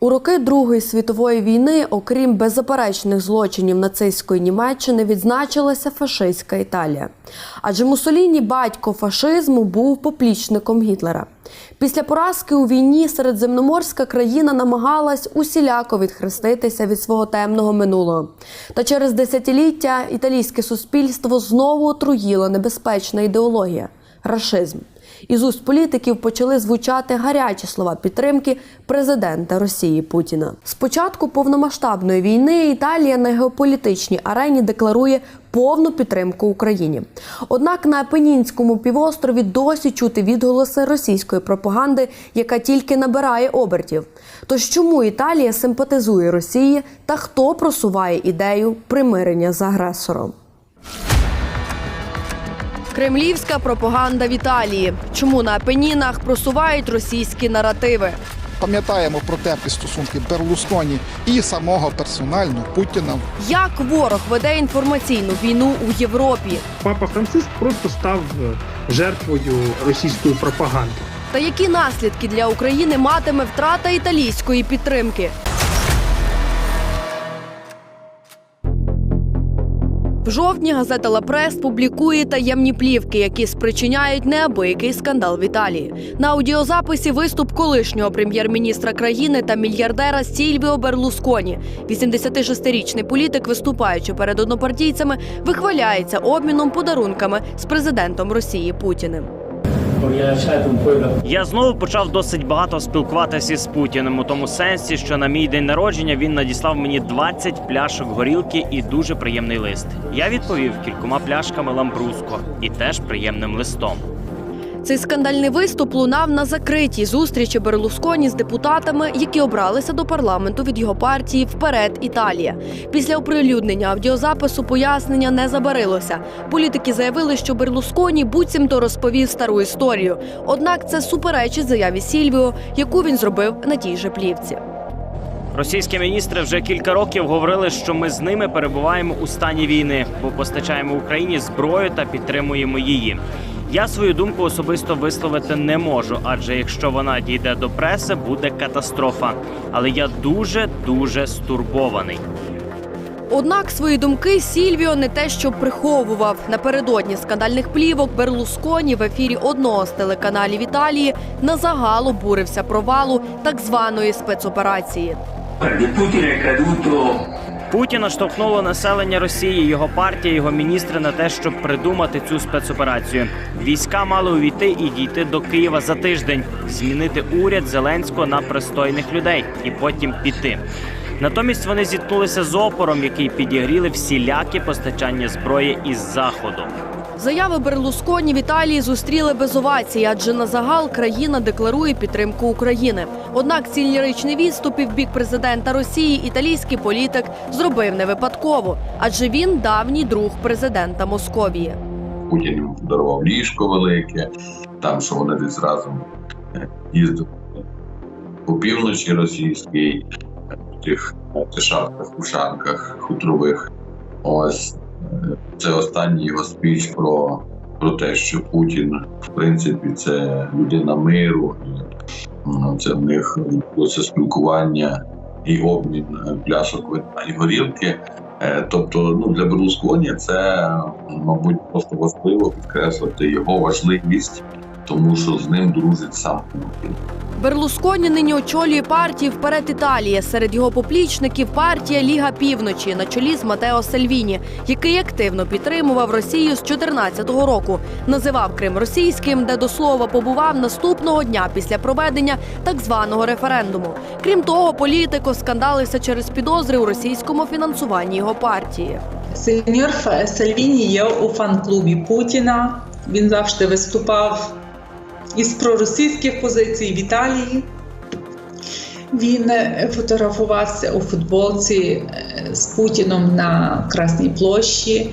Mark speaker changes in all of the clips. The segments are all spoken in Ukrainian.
Speaker 1: У роки Другої світової війни, окрім беззаперечних злочинів нацистської Німеччини, відзначилася фашистська Італія. Адже Муссоліні, батько фашизму, був поплічником Гітлера. Після поразки у війні середземноморська країна намагалась усіляко відхреститися від свого темного минулого. Та через десятиліття італійське суспільство знову отруїла небезпечна ідеологія рашизм. Із уст політиків почали звучати гарячі слова підтримки президента Росії Путіна. З початку повномасштабної війни Італія на геополітичній арені декларує повну підтримку Україні. Однак на Апенінському півострові досі чути відголоси російської пропаганди, яка тільки набирає обертів. Тож чому Італія симпатизує Росії та хто просуває ідею примирення з агресором? Кремлівська пропаганда в Італії. Чому на Апенінах просувають російські наративи?
Speaker 2: Пам'ятаємо про теплі стосунки Берлусконі і самого персонально Путіна.
Speaker 1: Як ворог веде інформаційну війну у Європі?
Speaker 3: Папа Франциск просто став е, жертвою російської пропаганди.
Speaker 1: Та які наслідки для України матиме втрата італійської підтримки? Жовтні газета «Ла Прес» публікує таємні плівки, які спричиняють неабиякий скандал в Італії. На аудіозаписі виступ колишнього прем'єр-міністра країни та мільярдера Сільвіо Берлусконі. 86-річний політик, виступаючи перед однопартійцями, вихваляється обміном подарунками з президентом Росії Путіним.
Speaker 4: Я знову почав досить багато спілкуватися з Путіним у тому сенсі, що на мій день народження він надіслав мені 20 пляшок горілки і дуже приємний лист. Я відповів кількома пляшками ламбруско і теж приємним листом.
Speaker 1: Цей скандальний виступ лунав на закритій зустрічі Берлусконі з депутатами, які обралися до парламенту від його партії Вперед Італія. Після оприлюднення аудіозапису пояснення не забарилося. Політики заявили, що Берлусконі буцімто розповів стару історію. Однак це суперечить заяві Сільвіо, яку він зробив на тій же плівці.
Speaker 4: Російські міністри вже кілька років говорили, що ми з ними перебуваємо у стані війни, бо постачаємо Україні зброю та підтримуємо її. Я свою думку особисто висловити не можу, адже якщо вона дійде до преси, буде катастрофа. Але я дуже дуже стурбований.
Speaker 1: Однак свої думки Сільвіо не те, що приховував напередодні скандальних плівок. Берлусконі в ефірі одного з телеканалів Італії на загал обурився провалу так званої спецоперації.
Speaker 4: Путіна штовхнуло населення Росії, його партія, його міністри на те, щоб придумати цю спецоперацію. Війська мали увійти і дійти до Києва за тиждень, змінити уряд Зеленського на пристойних людей і потім піти. Натомість вони зіткнулися з опором, який підігріли всілякі постачання зброї із заходу.
Speaker 1: Заяви Берлусконі в Італії зустріли без овації, адже на загал країна декларує підтримку України. Однак ці ліричні відступи в бік президента Росії італійський політик зробив не випадково, адже він давній друг президента Московії.
Speaker 5: Путін йому подарував ліжко велике, там що вони десь разом е, їздили по півночі російській, в тих е, шапках, ушанках хутрових. Ось це останній його спіч про, про те, що Путін, в принципі, це людина миру, це в них відбулося спілкування і обмін плясок пляшок вина і горілки. Е, Тобто, ну для Берлусконі це, мабуть, просто важливо підкреслити його важливість, тому що з ним дружить сам Путін.
Speaker 1: Берлусконі нині очолює партію вперед Італія. Серед його поплічників партія Ліга Півночі на чолі з Матео Сальвіні, який активно підтримував Росію з 2014 року. Називав Крим російським, де до слова побував наступного дня після проведення так званого референдуму. Крім того, політико скандалився через підозри у російському фінансуванні його партії.
Speaker 6: Сеньор Сальвіні є у фан-клубі Путіна. Він завжди виступав із проросійських позицій в Італії. Він е, фотографувався у футболці е, з Путіном на Красній площі.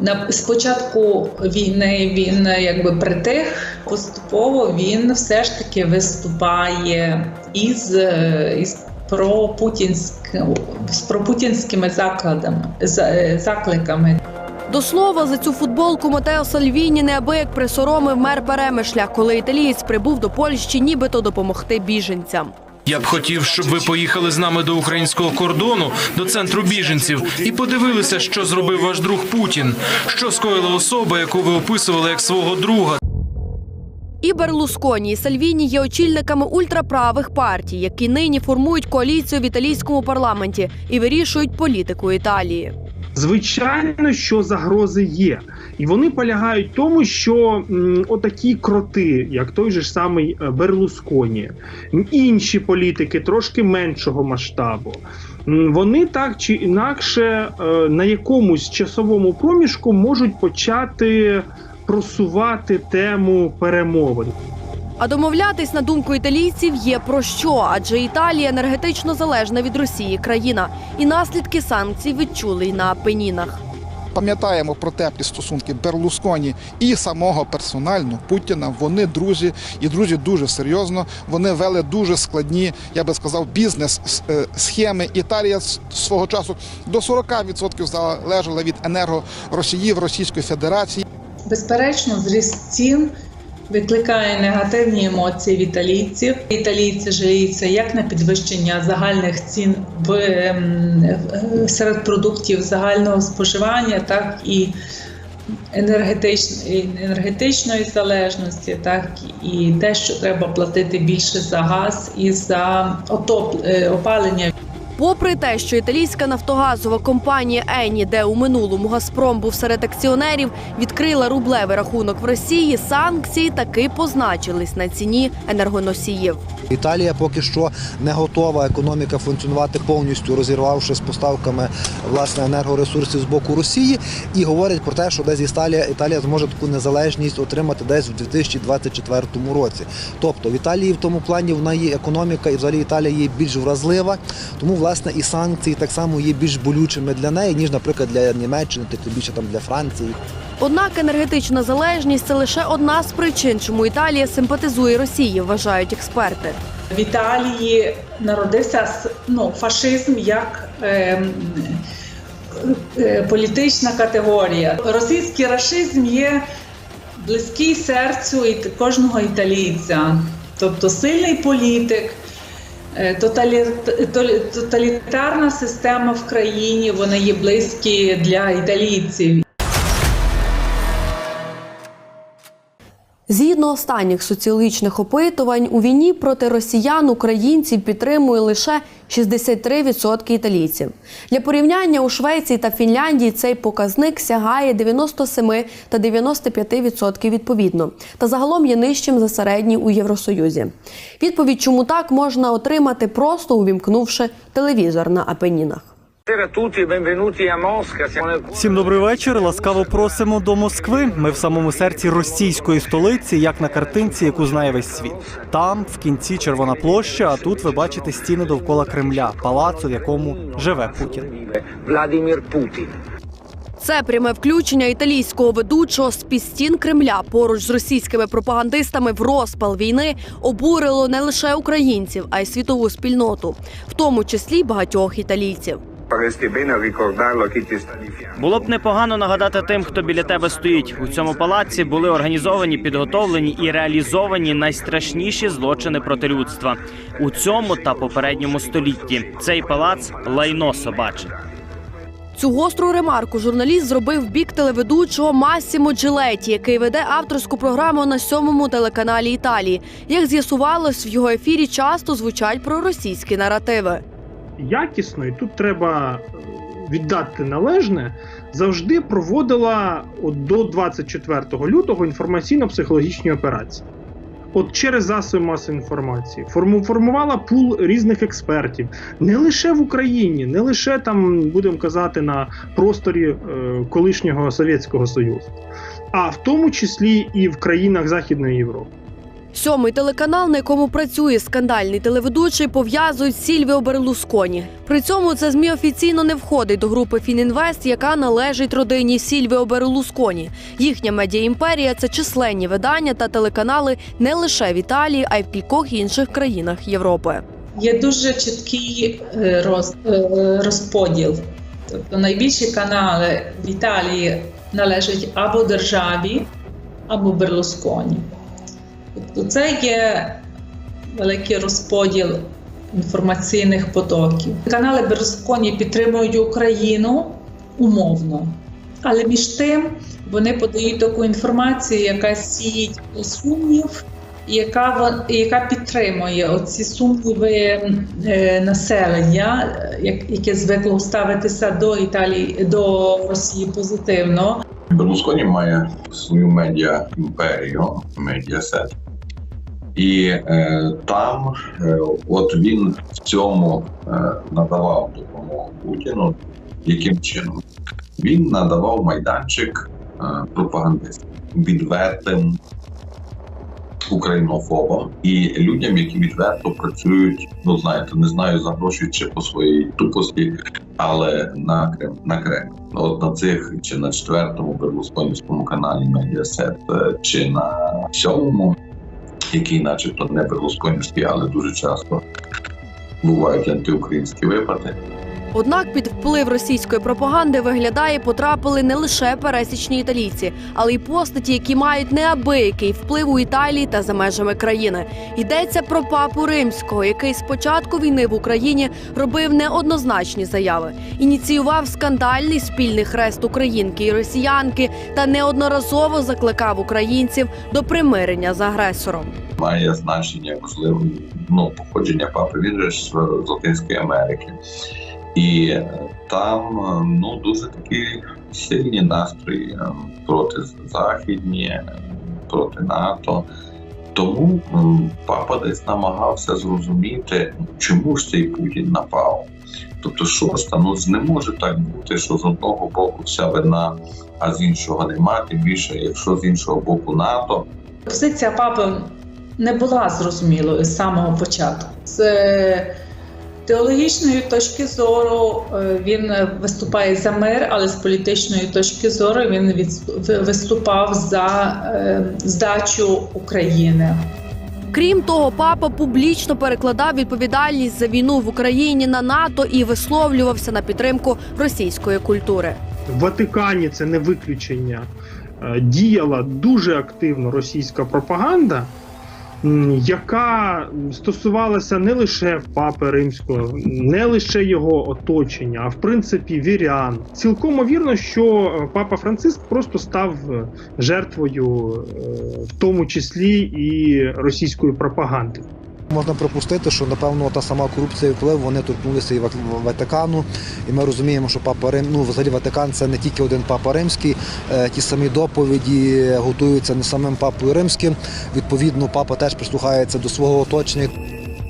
Speaker 6: На спочатку війни він е, якби притих, поступово він все ж таки виступає із, із пропутінськ- з пропутінськими закладами, закликами.
Speaker 1: До слова, за цю футболку Матео Сальвіні неабияк присоромив мер Перемишля, коли італієць прибув до Польщі, нібито допомогти біженцям.
Speaker 7: Я б хотів, щоб ви поїхали з нами до українського кордону, до центру біженців, і подивилися, що зробив ваш друг Путін, що скоїла особа, яку ви описували як свого друга.
Speaker 1: І Берлусконі, і Сальвіні є очільниками ультраправих партій, які нині формують коаліцію в італійському парламенті і вирішують політику Італії.
Speaker 3: Звичайно, що загрози є, і вони полягають в тому, що м, отакі кроти, як той же ж самий е, Берлусконі, інші політики трошки меншого масштабу. Вони так чи інакше е, на якомусь часовому проміжку можуть почати просувати тему перемовин.
Speaker 1: А домовлятись на думку італійців є про що, адже Італія енергетично залежна від Росії країна, і наслідки санкцій відчули й на Апенінах.
Speaker 2: Пам'ятаємо про теплі стосунки Берлусконі і самого персонально Путіна. Вони друзі і друзі дуже серйозно. Вони вели дуже складні, я би сказав, бізнес е, схеми. Італія свого часу до 40% залежала від енергоросіїв Російської Федерації.
Speaker 6: Безперечно, зріст цін викликає негативні емоції в італійців. Італійці жаліються як на підвищення загальних цін в, ем, серед продуктів загального споживання, так і енергетичної, енергетичної залежності, так і те, що треба платити більше за газ і за отоп, е, опалення.
Speaker 1: Попри те, що італійська нафтогазова компанія Ені, де у минулому Газпром був серед акціонерів, відкрила рублевий рахунок в Росії, санкції таки позначились на ціні енергоносіїв.
Speaker 8: Італія поки що не готова економіка функціонувати повністю, розірвавши з поставками власне енергоресурсів з боку Росії, і говорять про те, що десь Італія Італія зможе таку незалежність отримати десь в 2024 році. Тобто в Італії в тому плані вона є економіка, і взагалі Італія є більш вразлива, тому власне і санкції так само є більш болючими для неї, ніж, наприклад, для Німеччини, тим більше там для Франції.
Speaker 1: Однак енергетична залежність це лише одна з причин, чому Італія симпатизує Росії, вважають експерти.
Speaker 6: В Італії народився ну, фашизм як ем, е, політична категорія. Російський рашизм є близький серцю іт- кожного італійця, тобто сильний політик. Е, тоталі- тоталі- Тоталітарна система в країні вона є близькі для італійців.
Speaker 1: Згідно останніх соціологічних опитувань, у війні проти росіян українців підтримує лише 63% італійців. Для порівняння у Швеції та Фінляндії цей показник сягає 97 та 95% відповідно, та загалом є нижчим за середній у Євросоюзі. Відповідь, чому так можна отримати просто увімкнувши телевізор на Апенінах.
Speaker 9: E
Speaker 10: Всім добрий вечір. Ласкаво просимо до Москви. Ми в самому серці російської столиці, як на картинці, яку знає весь світ. Там, в кінці Червона площа, а тут ви бачите стіни довкола Кремля, палацу, в якому живе Путін.
Speaker 9: Vladimir Putin.
Speaker 1: Це пряме включення італійського ведучого з під стін Кремля поруч з російськими пропагандистами в розпал війни обурило не лише українців, а й світову спільноту, в тому числі багатьох італійців.
Speaker 4: Було б непогано нагадати тим, хто біля тебе стоїть. У цьому палаці були організовані, підготовлені і реалізовані найстрашніші злочини проти людства у цьому та попередньому столітті. Цей палац лайно собаче.
Speaker 1: Цю гостру ремарку журналіст зробив в бік телеведучого Массімо Джилеті, який веде авторську програму на сьомому телеканалі Італії. Як з'ясувалось, в його ефірі часто звучать проросійські наративи.
Speaker 3: Якісно, і тут треба е, віддати належне, завжди проводила от до 24 лютого інформаційно-психологічні операції. От через засоби масової інформації форму- формувала пул різних експертів не лише в Україні, не лише там, будемо казати, на просторі е, колишнього Совєтського Союзу, а в тому числі і в країнах Західної Європи.
Speaker 1: Сьомий телеканал, на якому працює скандальний телеведучий, пов'язують з Сільвіо Берлусконі. При цьому це змі офіційно не входить до групи Фінінвест, яка належить родині Сільвіо Берлусконі. Їхня медіаімперія це численні видання та телеканали не лише в Італії, а й в кількох інших країнах Європи.
Speaker 6: Є дуже чіткий е, е, розподіл. Тобто найбільші канали в Італії належать або державі, або Берлусконі. Тобто це є великий розподіл інформаційних потоків. Канали Берлусконі підтримують Україну умовно, але між тим вони подають таку інформацію, яка сіють сумнів, яка яка підтримує оці сумніви е, населення, як- яке звикло ставитися до Італії до Росії позитивно.
Speaker 5: Берлусконі має свою медіа імперію, медіасет. І е, там, е, от він в цьому е, надавав допомогу Путіну. Яким чином? Він надавав майданчик е, пропагандистам, відвертим українофобам і людям, які відверто працюють, ну знаєте, не знаю за гроші чи по своїй тупості, але на Крем на Кремль. От на цих чи на четвертому берлусконівському каналі Медіасет, чи на сьомому, який, начебто, не берлусконівський, але дуже часто бувають антиукраїнські випади.
Speaker 1: Однак під вплив російської пропаганди виглядає, потрапили не лише пересічні італійці, але й постаті, які мають неабиякий вплив у Італії та за межами країни. Йдеться про папу римського, який з початку війни в Україні робив неоднозначні заяви, ініціював скандальний спільний хрест українки і росіянки та неодноразово закликав українців до примирення з агресором.
Speaker 5: має значення можливо ну, походження папи. З з Латинської Америки. І е, там е, ну дуже такі сильні настрої е, проти західні, е, проти НАТО. Тому папа десь намагався зрозуміти, чому ж цей Путін напав. Тобто, що ж там ну не може так бути, що з одного боку вся вина, а з іншого нема. Тим більше, якщо з іншого боку НАТО,
Speaker 6: Позиція папи не була зрозумілою з самого початку. З е, теологічної точки зору е, він виступає за мир, але з політичної точки зору він виступав за е, здачу України.
Speaker 1: Крім того, папа публічно перекладав відповідальність за війну в Україні на НАТО і висловлювався на підтримку російської культури.
Speaker 3: В Ватикані це не виключення. Е, Діяла дуже активно російська пропаганда, яка стосувалася не лише папи римського, не лише його оточення, а в принципі вірян. Цілком вірно, що е, папа Франциск просто став е, жертвою, е, в тому числі і російської пропаганди.
Speaker 8: Можна припустити, що напевно та сама корупція і вплив вони торкнулися і Ватикану. І ми розуміємо, що папа Рим, ну взагалі Ватикан це не тільки один папа римський. Е, Ті самі доповіді готуються не самим папою римським. Відповідно, папа теж прислухається до свого оточення.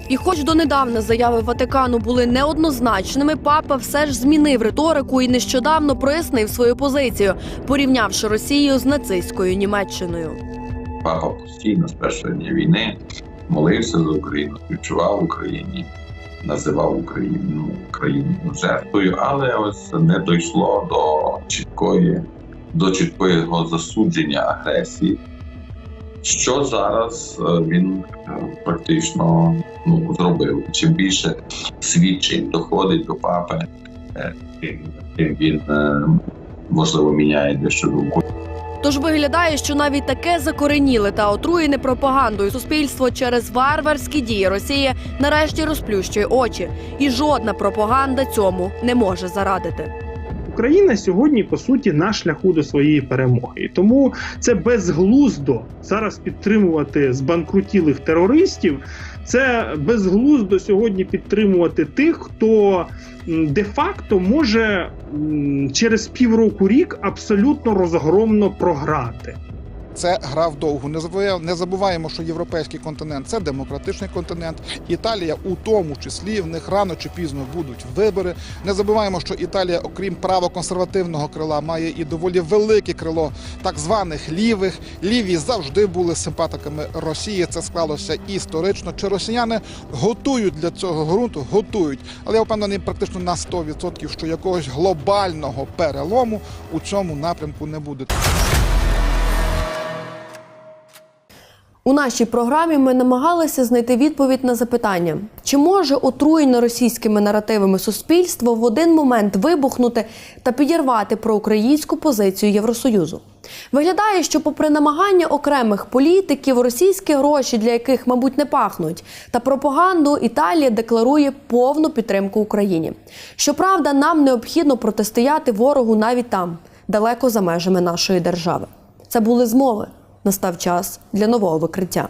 Speaker 1: І, хоч донедавна заяви Ватикану були неоднозначними, папа все ж змінив риторику і нещодавно прояснив свою позицію, порівнявши Росію з нацистською Німеччиною.
Speaker 5: Папа постійно з першого дня війни молився за Україну, співчував Україні, називав Україну Україну жертвою, але ось не дійшло до чіткої, до чіткого засудження агресії. Що зараз е, він е, практично ну, зробив? Чим більше свідчень доходить до папи, е, тим, він можливо міняє дещо думку.
Speaker 1: Тож виглядає, що навіть таке закореніле та отруєне пропагандою суспільство через варварські дії Росії нарешті розплющує очі, і жодна пропаганда цьому не може зарадити.
Speaker 3: Україна сьогодні по суті на шляху до своєї перемоги, і тому це безглуздо зараз підтримувати збанкрутілих терористів. Це безглуздо сьогодні підтримувати тих, хто де-факто може через півроку рік абсолютно розгромно програти.
Speaker 2: Це гра вдовгу. Не забуваємо, що європейський континент це демократичний континент. Італія, у тому числі, в них рано чи пізно будуть вибори. Не забуваємо, що Італія, окрім правоконсервативного крила, має і доволі велике крило так званих лівих. Ліві завжди були симпатиками Росії. Це склалося історично. Чи росіяни готують для цього ґрунту? Готують. Але я впевнений практично на 100%, що якогось глобального перелому у цьому напрямку не буде.
Speaker 1: У нашій програмі ми намагалися знайти відповідь на запитання, чи може отруєне російськими наративами суспільство в один момент вибухнути та підірвати проукраїнську позицію Євросоюзу. Виглядає, що, попри намагання окремих політиків, російські гроші, для яких, мабуть, не пахнуть, та пропаганду Італія декларує повну підтримку Україні. Щоправда, нам необхідно протистояти ворогу навіть там, далеко за межами нашої держави. Це були змови. Настав час для нового викриття.